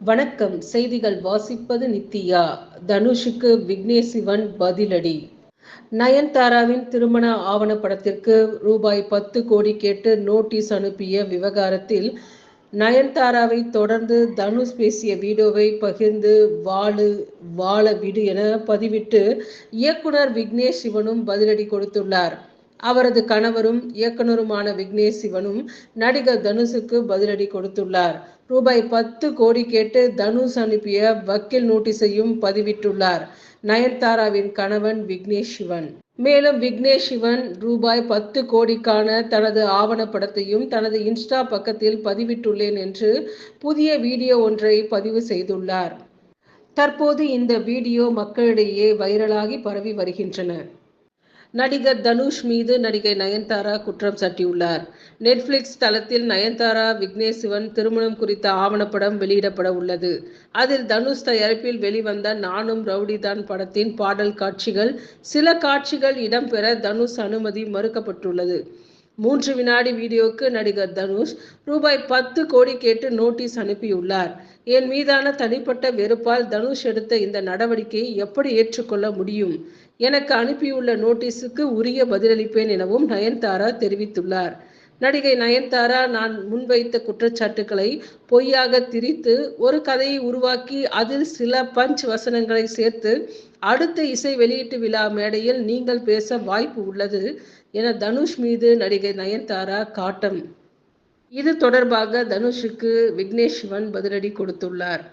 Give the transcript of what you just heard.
வணக்கம். செய்திகள் வாசிப்பது நித்யா. தனுஷுக்கு விக்னேஷ் சிவன் பதிலடி. நயன்தாராவின் திருமண ஆவணப்படத்திற்கு ரூபாய் பத்து கோடி கேட்டு நோட்டீஸ் அனுப்பிய விவகாரத்தில் நயன்தாராவை தொடர்ந்து தனுஷ் பேசிய வீடியோவை பகிர்ந்து வாழு வாழ விடு என பதிவிட்டு இயக்குனர் விக்னேஷ் சிவனும் பதிலடி கொடுத்துள்ளார். அவரது கணவரும் இயக்குனருமான விக்னேஷ் சிவனும் நடிகர் தனுஷுக்கு பதிலடி கொடுத்துள்ளார். ரூபாய் பத்து கோடி கேட்டு தனுஷ் அனுப்பிய வக்கீல் நோட்டீஸையும் பதிவிட்டுள்ளார். நயன்தாராவின் கணவன் விக்னேஷ் சிவன். மேலும் விக்னேஷ் சிவன் ரூபாய் பத்து கோடிக்கான தனது ஆவணப்படத்தையும் தனது இன்ஸ்டா பக்கத்தில் பதிவிட்டுள்ளேன் என்று புதிய வீடியோ ஒன்றை பதிவு செய்துள்ளார். தற்போது இந்த வீடியோ மக்களிடையே வைரலாகி பரவி வருகின்றன. நடிகர் தனுஷ் மீது நடிகை நயன்தாரா குற்றம் சாட்டியுள்ளார். நெட்ஃபிளிக்ஸ் தளத்தில் நயன்தாரா விக்னேஷ் சிவன் திருமணம் குறித்த ஆவணப்படம் வெளியிடப்பட உள்ளது. அதில் தனுஷ் தயாரிப்பில் வெளிவந்த நானும் ரவுடிதான் படத்தின் பாடல் காட்சிகள் சில காட்சிகள் இடம்பெற தனுஷ் அனுமதி மறுக்கப்பட்டுள்ளது. மூன்று வினாடி வீடியோக்கு நடிகர் தனுஷ் ரூபாய் பத்து கோடி கேட்டு நோட்டீஸ் அனுப்பியுள்ளார். என் மீதான தனிப்பட்ட வெறுப்பால் தனுஷ் எடுத்த இந்த நடவடிக்கையை எப்படி ஏற்றுக்கொள்ள முடியும்? எனக்கு அனுப்பியுள்ள நோட்டீஸுக்கு உரிய பதிலளிப்பேன் எனவும் நயன்தாரா தெரிவித்துள்ளார். நடிகை நயன்தாரா நான் முன்வைத்த குற்றச்சாட்டுக்களை பொய்யாக திரித்து ஒரு கதையை உருவாக்கி அதில் சில பஞ்ச் வசனங்களை சேர்த்து அடுத்த இசை வெளியீட்டு விழா மேடையில் நீங்கள் பேச வாய்ப்பு உள்ளது என தனுஷ் மீது நடிகை நயன்தாரா காட்டம். இது தொடர்பாக தனுஷுக்கு விக்னேஷ் சிவன் பதிலடி கொடுத்துள்ளார்.